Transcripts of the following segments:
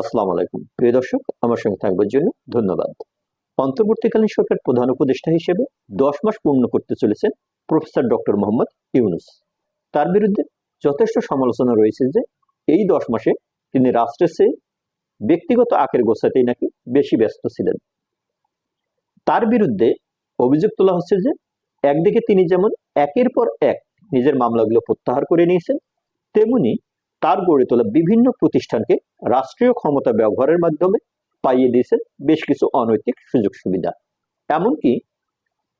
আসসালামু আলাইকুম। প্রিয় দর্শক, আমার সঙ্গে থাকবার জন্য ধন্যবাদ। অন্তর্বর্তীকালীন সরকার প্রধান উপদেষ্টা হিসেবে দশ মাস পূর্ণ করতে চলেছেন প্রফেসর ডক্টর মোহাম্মদ ইউনুস। তার বিরুদ্ধে যথেষ্ট সমালোচনা রয়েছে যে এই দশ মাসে তিনি রাষ্ট্রের চেয়ে ব্যক্তিগত আকের গোছাতেই নাকি বেশি ব্যস্ত ছিলেন। তার বিরুদ্ধে অভিযোগ তোলা হচ্ছে যে একদিকে তিনি যেমন একের পর এক নিজের মামলাগুলো প্রত্যাহার করে নিয়েছেন, তেমনি তার গড়ে তোলা বিভিন্ন প্রতিষ্ঠানকে রাষ্ট্রীয় ক্ষমতা ব্যবহারের মাধ্যমে পাইয়ে দিয়েছেন বেশ কিছু অনৈতিক সুযোগ সুবিধা এমনকি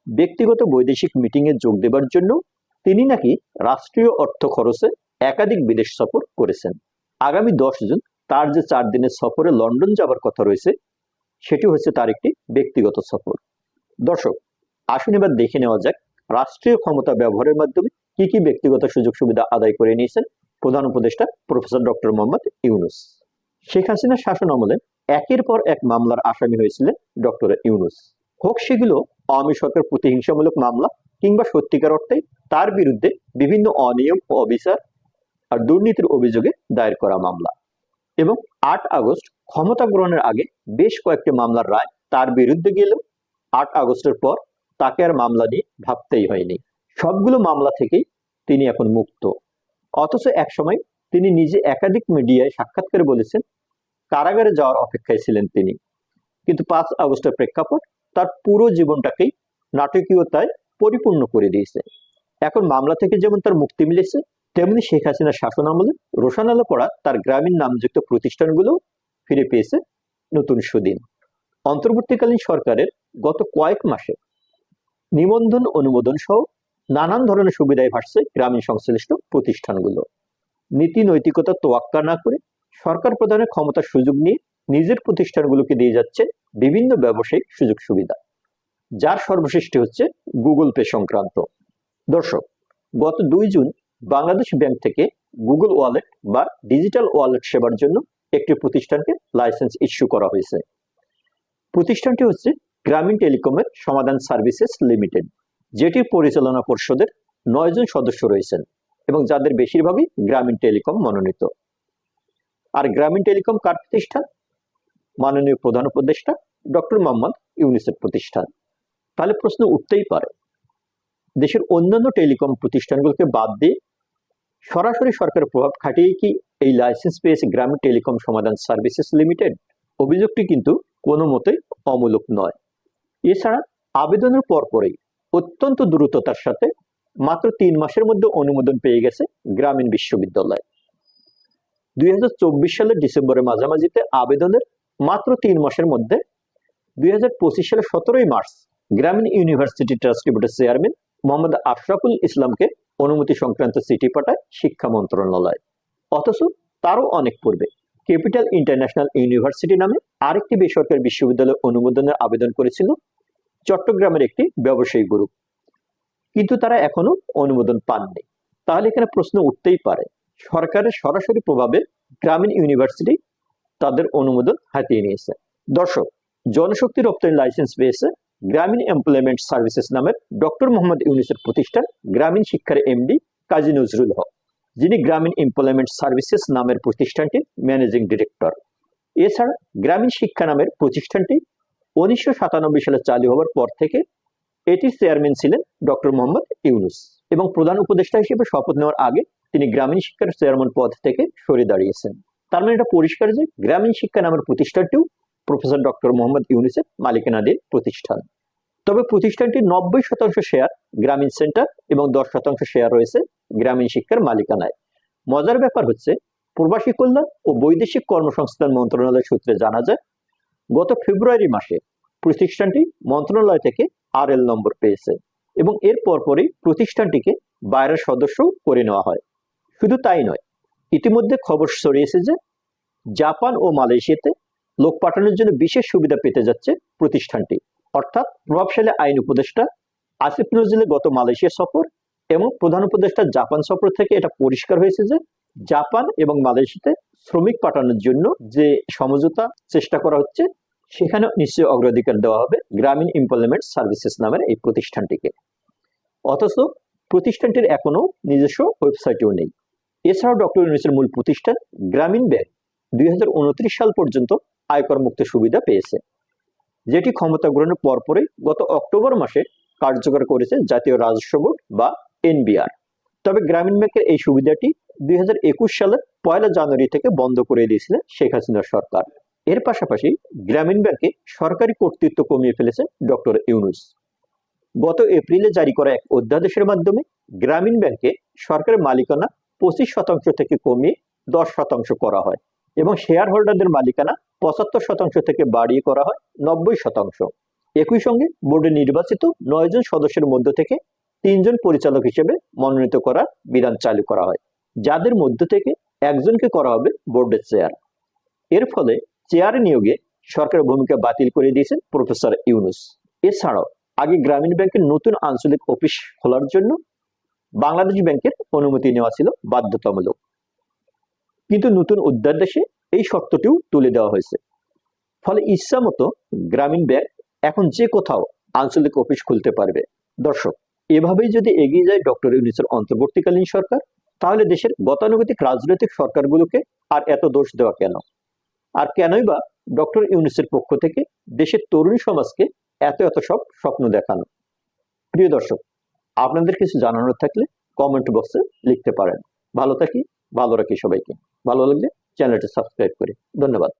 ব্যক্তিগত বৈদেশিক মিটিংয়ে যোগ দেবার জন্য তিনি নাকি রাষ্ট্রীয় অর্থ খরচে একাধিক বিদেশ সফর করেছেন। আগামী দশ জুন তার যে চার দিনের সফরে লন্ডন যাবার কথা রয়েছে, সেটি হচ্ছে তার একটি ব্যক্তিগত সফর। দর্শক, আসুন এবার দেখে নেওয়া যাক রাষ্ট্রীয় ক্ষমতা ব্যবহারের মাধ্যমে কি কি ব্যক্তিগত সুযোগ সুবিধা আদায় করে নিয়েছেন প্রধান উপদেষ্টা প্রফেসর ডক্টর মোহাম্মদ ইউনুস। শেখ হাসিনার শাসন আমলে একের পর এক মামলার আসামি হয়েছিলেন ডক্টর ইউনুস। হোক সেগুলো আওয়ামী সরকার প্রতিহিংসামূলক মামলা কিংবা সত্যিকার অর্থে তার বিরুদ্ধে বিভিন্ন অনিয়ম ও অবিচার আর দুর্নীতির অভিযোগে দায়ের করা মামলা। এবং আট আগস্ট ক্ষমতা গ্রহণের আগে বেশ কয়েকটি মামলার রায় তার বিরুদ্ধে গেলেও আট আগস্টের পর তাকে আর মামলা নিয়ে ভাবতেই হয়নি। সবগুলো মামলা থেকেই তিনি এখন মুক্ত। অথচ একসময় তিনি নিজে একাধিক মিডিয়ায় সাক্ষাৎকারে বলেছেন, কারাগারে যাওয়ার অপেক্ষায় ছিলেন তিনি। কিন্তু পাঁচ আগস্টের প্রেক্ষাপট তার পুরো জীবনটাকেই নাটকীয়তায় পরিপূর্ণ করে দিয়েছে। এখন মামলা থেকে যেমন তার মুক্তি মিলেছে, তেমনি শেখ হাসিনার শাসন আমলে রোশন আলো পড়া তার গ্রামীণ নামযুক্ত প্রতিষ্ঠানগুলো ফিরে পেয়েছে নতুন সুদিন। অন্তর্বর্তীকালীন সরকারের গত কয়েক মাসে নিবন্ধন, অনুমোদন সহ নানান ধরনের সুবিধায় ভাসছে গ্রামীণ সংশ্লিষ্ট প্রতিষ্ঠানগুলো। নীতি নৈতিকতা তোয়াক্কা না করে সরকার প্রধানের ক্ষমতার সুযোগ নিয়ে নিজের প্রতিষ্ঠানগুলোকে দিয়ে যাচ্ছে বিভিন্ন ব্যবসায়িক সুযোগ সুবিধা, যার সর্বশ্রেষ্ঠ হচ্ছে গুগল পে সংক্রান্ত। দর্শক, গত দুই জুন বাংলাদেশ ব্যাংক থেকে গুগল ওয়ালেট বা ডিজিটাল ওয়ালেট সেবার জন্য একটি প্রতিষ্ঠানকে লাইসেন্স ইস্যু করা হয়েছে। প্রতিষ্ঠানটি হচ্ছে গ্রামীণ টেলিকমের সমাধান সার্ভিসেস লিমিটেড। যেটির পরিচালনা পর্ষদের নয়জন সদস্য রয়েছেন এবং যাদের বেশিরভাগই গ্রামীণ টেলিকম মনোনীত। আর গ্রামীণ টেলিকম কার প্রতিষ্ঠান? মাননীয় প্রধান উপদেষ্টা ডক্টর মোহাম্মদ ইউনিসেফ প্রতিষ্ঠান। তাহলে প্রশ্ন উঠতেই পারে, দেশের অন্যান্য টেলিকম প্রতিষ্ঠানগুলোকে বাদ দিয়ে সরাসরি সরকারের প্রভাব খাটিয়ে কি এই লাইসেন্স পেয়েছে গ্রামীণ টেলিকম সমাধান সার্ভিসেস লিমিটেড? অভিযোগটি কিন্তু কোনো মতে অমূলক নয়। এছাড়া আবেদনের পরপরই অত্যন্ত দ্রুততার সাথে মাত্র তিন মাসের মধ্যে অনুমোদন পেয়ে গেছে গ্রামীণ বিশ্ববিদ্যালয়। দুই সালের ডিসেম্বরের মাঝামাঝিতে আবেদনের মাত্র তিন মাসের মধ্যে দুই সালের সতেরোই মার্চ গ্রামীণ ইউনিভার্সিটি ট্রাস্টি বোর্ডের চেয়ারম্যান মোহাম্মদ আশরাফুল ইসলামকে অনুমতি সংক্রান্ত চিঠি পাঠায় শিক্ষা মন্ত্রণালয়। অথচ তারও অনেক পূর্বে ক্যাপিটাল ইন্টারন্যাশনাল ইউনিভার্সিটি নামে আরেকটি বেসরকারি বিশ্ববিদ্যালয় অনুমোদনের আবেদন করেছিল চট্টগ্রামের একটি ব্যবসায়ী গ্রুপ কিন্তু তারা এখনও অনুমোদন পাননি। তাহলে এখানে প্রশ্ন উঠতেই পারে, সরকারের সরাসরি প্রভাবে গ্রামীণ ইউনিভার্সিটি তাদের অনুমোদন হাতিয়ে নিয়েছে। দর্শক, জনশক্তি রপ্তানি লাইসেন্স পেয়েছে গ্রামীণ এমপ্লয়মেন্ট সার্ভিসেস নামের ডক্টর মোহাম্মদ ইউনিসের প্রতিষ্ঠান গ্রামীণ শিক্ষার এমডি কাজী নজরুল হক, যিনি গ্রামীণ এমপ্লয়মেন্ট সার্ভিসেস নামের প্রতিষ্ঠানটির ম্যানেজিং ডিরেক্টর এছাড়া গ্রামীণ শিক্ষা নামের প্রতিষ্ঠানটি উনিশশো সাতানব্বই সালে চালু হওয়ার পর থেকে এটির চেয়ারম্যান ছিলেন ডক্টর মোহাম্মদ ইউনুস এবং প্রধান উপদেষ্টা হিসেবে শপথ নেওয়ার আগে তিনি গ্রামীণ শিক্ষার চেয়ারম্যান পদ থেকে সরে দাঁড়িয়েছেন। তার মানে এটা পরিষ্কার যে গ্রামীণ শিক্ষা নামের প্রতিষ্ঠানটিও প্রফেসর ডক্টর মোহাম্মদ ইউনুসের মালিকানাধীন প্রতিষ্ঠান। তবে প্রতিষ্ঠানটির নব্বই শতাংশ শেয়ার গ্রামীণ সেন্টার এবং দশ শতাংশ শেয়ার রয়েছে গ্রামীণ শিক্ষার মালিকানায়। মজার ব্যাপার হচ্ছে, প্রবাসী কল্যাণ ও বৈদেশিক কর্মসংস্থান মন্ত্রণালয় সূত্রে জানা যায় গত ফেব্রুয়ারি মাসে প্রতিষ্ঠানটি মন্ত্রণালয় থেকে আর এল নম্বর পেয়েছে এবং এর পরপরই প্রতিষ্ঠানটিকে বাইরের সদস্য করে নেওয়া হয়। শুধু তাই নয়, ইতিমধ্যে খবর ছড়িয়েছে যে জাপান ও মালয়েশিয়াতে লোক পাঠানোর জন্য বিশেষ সুবিধা পেতে যাচ্ছে প্রতিষ্ঠানটি। অর্থাৎ প্রভাবশালী আইন উপদেষ্টা আসিফ নজরুলের গত মালয়েশিয়া সফর এবং প্রধান উপদেষ্টা জাপান সফর থেকে এটা পরিষ্কার হয়েছে যে জাপান এবং মালয়েশিয়াতে শ্রমিক পাঠানোর জন্য যে সমঝোতা চেষ্টা করা হচ্ছে সেখানে নিশ্চয়ই অগ্রাধিকার দেওয়া হবে গ্রামীণ এমপ্লয়মেন্ট সার্ভিসেস নামের এই প্রতিষ্ঠানটিকে। অথচ প্রতিষ্ঠানটির এখনও নিজস্ব ওয়েবসাইটও নেই। এছাড়াও ডক্টর ইউনুসের মূল প্রতিষ্ঠান গ্রামীণ ব্যাংক দুই হাজার উনত্রিশ সাল পর্যন্ত আয়কর মুক্ত সুবিধা পেয়েছে, যেটি ক্ষমতা গ্রহণের পরপরই গত অক্টোবর মাসে কার্যকর করেছে জাতীয় রাজস্ব বোর্ড বা এনবিআর। তবে গ্রামীণ ব্যাংকের এই সুবিধাটি দুই সালের পয়লা জানুয়ারি থেকে বন্ধ করে দিয়েছিলেন শেখ হাসিনা সরকার। এর পাশাপাশি গ্রামীণ ব্যাংকে সরকারি কর্তৃত্ব কমিয়ে ফেলেছে ডক্টর ইউনুস। গত এপ্রিলে জারি করা এক অধ্যাদেশের মাধ্যমে গ্রামীণ ব্যাংকে সরকারের মালিকানা পঁচিশ শতাংশ থেকে কমিয়ে দশ শতাংশ করা হয় এবং শেয়ার হোল্ডারদের মালিকানা পঁচাত্তর শতাংশ থেকে বাড়িয়ে করা হয় নব্বই শতাংশ। একই সঙ্গে বোর্ডে নির্বাচিত নয় জন সদস্যের মধ্য থেকে তিনজন পরিচালক হিসেবে মনোনীত করার বিধান চালু করা হয়। যাদের মধ্য থেকে একজনকে করা হবে বোর্ডের চেয়ারের ফলে চেয়ার নিয়োগে সরকারের ভূমিকা বাতিল করে দিয়েছেন প্রফেসর ইউনুস। এছাড়াও আগে গ্রামীণ ব্যাংকের নতুন আঞ্চলিক অফিস খোলার জন্য বাংলাদেশ ব্যাংকের অনুমতি নেওয়া ছিল বাধ্যতামূলক। কিন্তু নতুন অধ্যাদেশে এই শর্তটিও তুলে দেওয়া হয়েছে। ফলে ইচ্ছা মতো গ্রামীণ ব্যাংক এখন যে কোথাও আঞ্চলিক অফিস খুলতে পারবে। দর্শক, এভাবেই যদি এগিয়ে যায় ডক্টর ইউনিসের অন্তর্বর্তীকালীন সরকার তাহলে দেশের গতানুগতিক রাজনৈতিক সরকারগুলোকে আর এত দোষ দেওয়া কেন? আর কেনই বা ডক্টর ইউনিসের পক্ষ থেকে দেশের তরুণী সমাজকে এত এত সব স্বপ্ন দেখানো? প্রিয় দর্শক, আপনাদের কিছু জানানোর থাকলে কমেন্ট বক্সে লিখতে পারেন। ভালো থাকি, ভালো রাখি সবাইকে। ভালো লাগলে চ্যানেলটি সাবস্ক্রাইব করি। ধন্যবাদ।